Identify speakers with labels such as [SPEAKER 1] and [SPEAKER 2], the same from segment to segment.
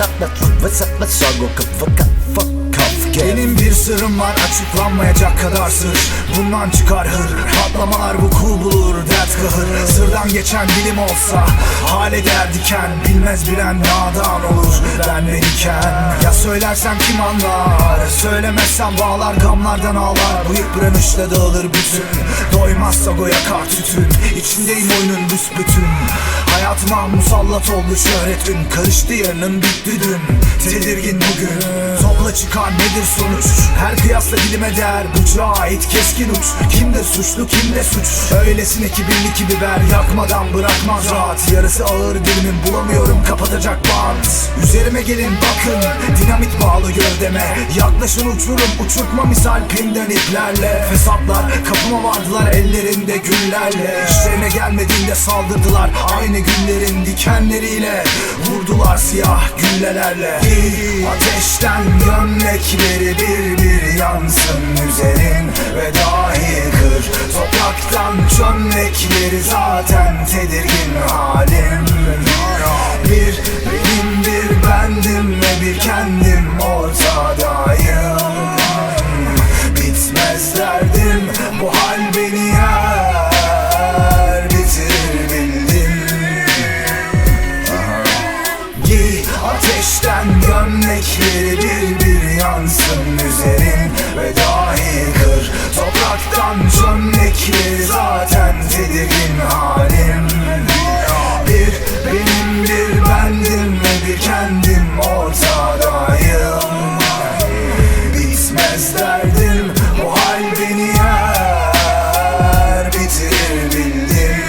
[SPEAKER 1] sắc đất vứt sắc bất soi gồm cực với cặp
[SPEAKER 2] Benim bir sırrım var açıklanmayacak kadar sır. Bundan çıkar hır Patlamalar vuku bulur dert kahır. Sırdan geçen bilim olsa Hale der diken. Bilmez bilen nadan olur Ben ve diken. Ya söylersem kim anlar Söylemezsem bağlar gamlardan ağlar. Bu yıpranışla dağılır bütün Doymazsa go yakar tütün. İçindeyim oyunun büsbütün. Hayatıma musallat oldu şöhret ün Karıştı yarının bitti dün. Tedirgin bugün çıkar nedir sonuç? Her kıyasla dilime değer Bıçağa ait keskin uç. Kimde suçlu kimde suç? Öylesine ki birlik biber Yakmadan bırakmaz rahat. Yarısı ağır dilimin bulamıyorum kapatacak bant. Üzerime gelin bakın Dinamit bağlı gövdeme. Yaklaşın uçurum uçurtma misal pinden iplerle Fesatlar kapıma vardılar ellerinde güllerle. İşlerine gelmediğinde saldırdılar Aynı günlerin dikenleriyle. Vurdular siyah güllelerle. Ateşten gömlekleri bir bir yansın üzerin Ve dahi kır. Topraktan çömlekleri zaten tedirgin halim. Bir benim bir bendim ve bir kendim ortadayım. Bitmez derdim bu hal beni yer çömlekleri zaten tedirgin halim. Bir benim bir bendim ve bir kendim ortadayım. Bitmez derdim bu hal beni yer. Bitirir bildim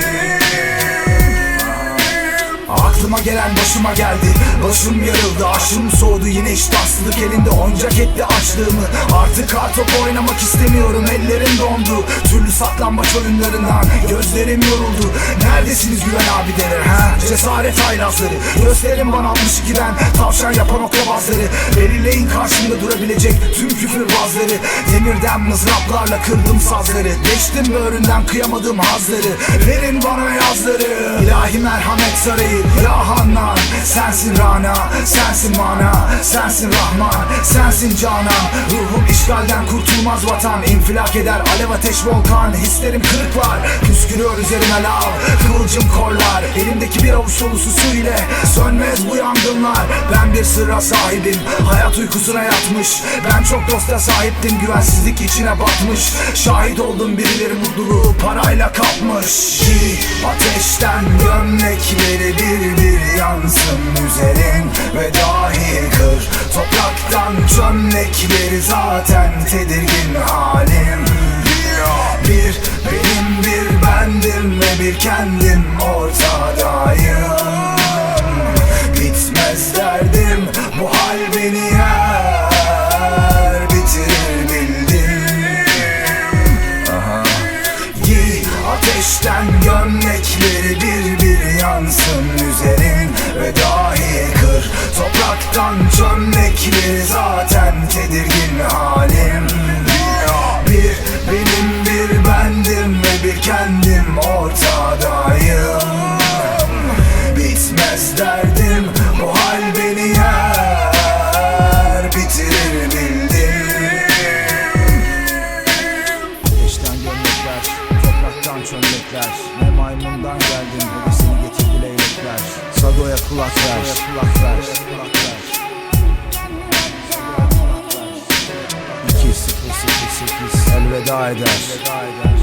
[SPEAKER 2] Aklıma gelen başıma geldi Başım yarıldı aşım soğudu. Yine iştahsızlık elinde. Oncak etti açlığımı. Artık kartop oynamak istemiyorum. Ellerim dondu. Türlü saklambaç oyunlarından gözlerim yoruldu. Neredesiniz güven abi denir ha? Cesaret haylazları. Gösterin bana 62'den tavşan yapan oklabazları Belirleyin karşımda durabilecek tüm küfürbazları Demirden mızraplarla kırdım sazları. Geçtim böğründen kıyamadığım hazları. Verin bana yazları. İlahi merhamet sarayı. Ya Hannan Sensin Rana Sensin mana Sensin Rahman Sensin Canan. Ruhum işgalden kurtulmaz vatan İnfilak eder alev ateş volkan. Hislerim kırık var Püskürüyor üzerime lav. Kıvılcım korlar Elimdeki bir avuç dolusu su ile Sönmez bu yangınlar Ben bir sırra sahibim Hayat uykusuna yatmış. Ben çok dosta sahiptim Güvensizlik içine batmış. Şahit oldum birileri mutluluğu parayla kapmış. Ki ateşten gömlekleri bir bir yansın üzerin Ve dahi kır. Topraktan çömlekleri zaten tedirgin halim. Bir benim bir bendim ve bir kendim ortadayım çömlekleri zaten tedirgin halim. Bir benim bir bendim ve bir kendim ortadayım. Bitmez derdim bu hal beni yer Bitirir bildim.
[SPEAKER 3] Ateşten gömlekler, topraktan çömlekler Ne maymundan geldin, hevesini getirdi leylekler Sagoya kulak ver, kulak ver, kulak ver guide us.